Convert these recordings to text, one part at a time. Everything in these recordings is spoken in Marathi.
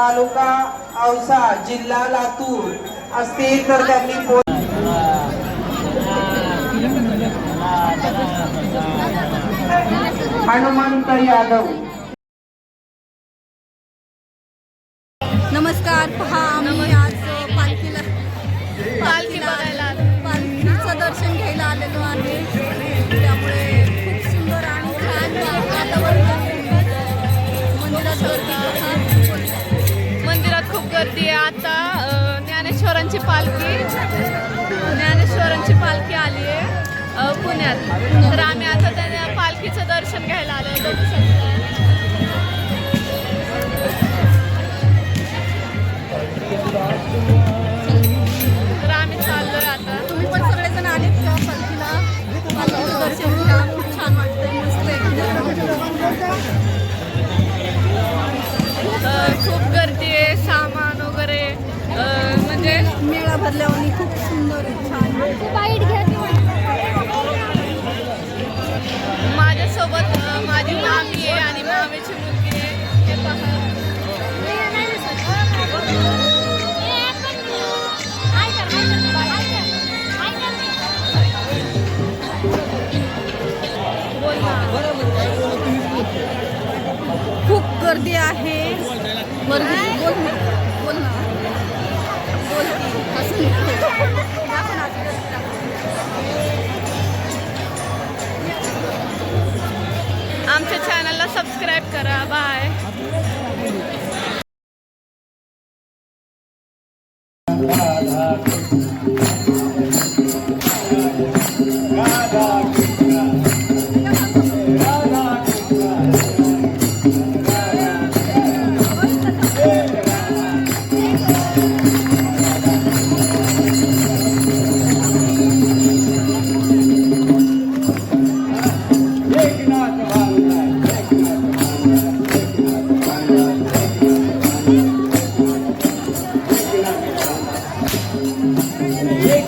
तालुका औसा जिल्हा लातूर असतील तर त्यांनी पो- हनुमंत यादव. नमस्कार पहा आम्ही आज पालखीला पालखीला पालखीचं पालखी ज्ञानेश्वरांची पालखी आली आहे पुण्यात. तर आम्ही आता त्या पालखीचं दर्शन घ्यायला आलो बघू शकता तर आम्ही चाललोय आता. तुम्ही पण सगळेजण आलेत का पालखीला? पालखीचं दर्शन घ्या. खूप छान वाटतंय. मस्त खूप मेळा भरल्यावर खूप सुंदर आहे, छान माझ्यासोबत माझी मामी आहे आणि मामीची मुलगी आहे. हे पहा. बोल ना. खूप गर्दी आहे. गर्दी असं आमच्या चॅनलला सबस्क्राईब करा. बाय एक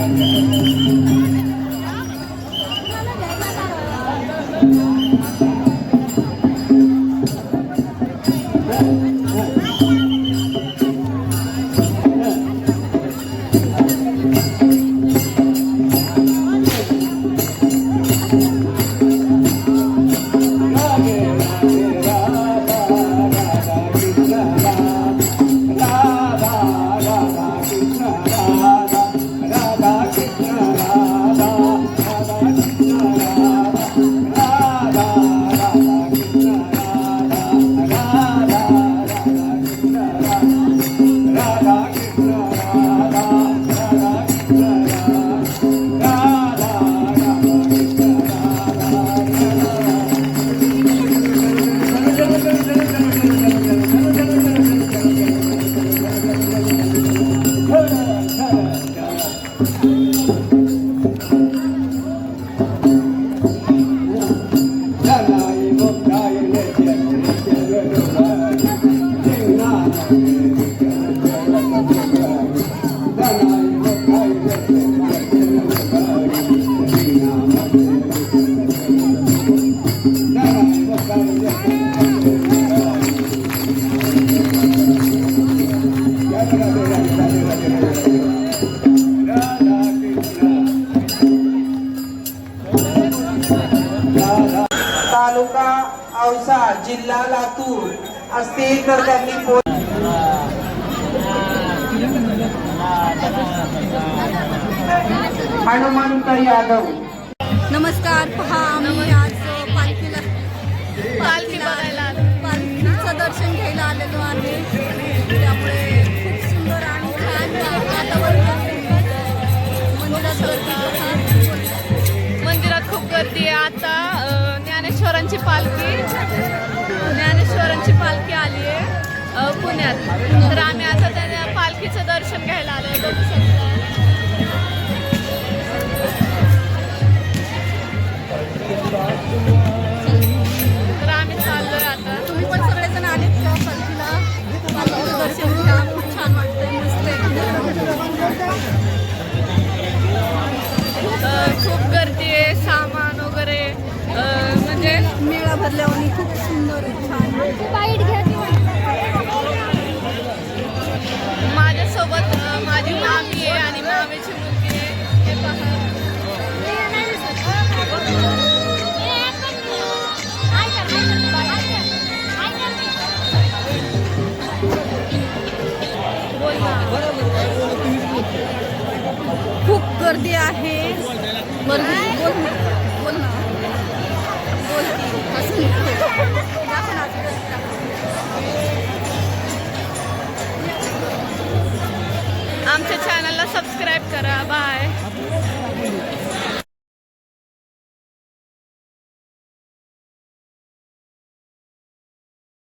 Thank you. जिल्हा लातूर असतील तर त्यांनी हनुमंत यादव नमस्कार पहा आम्ही आज पालखीला पालखी बघायला आलो. पालखीचं दर्शन घ्यायला आलेलो आहे त्यामुळे खूप सुंदर आणि छान. मंदिरात. मंदिरात खूप गर्दी आहे आता ज्ञानेश्वरांची पालखी आहे पुण्यात तर आम्ही आता त्या पालखीचं दर्शन घ्यायला आलो बघू शकता तर आम्ही आता. तुम्ही पण सगळेजण आलेत का पालखीला? पालखीचं दर्शन घ्या. खूप छान वाटतंय. मस्त खूप गर्दी आहे सामान वगैरे. म्हणजे मेळा भरल्यावर खूप सुंदर आहे, छान. सोबत माझी मामी आहे आणि मामीची मुलगी आहे. हे पहा. खूप गर्दी आहे.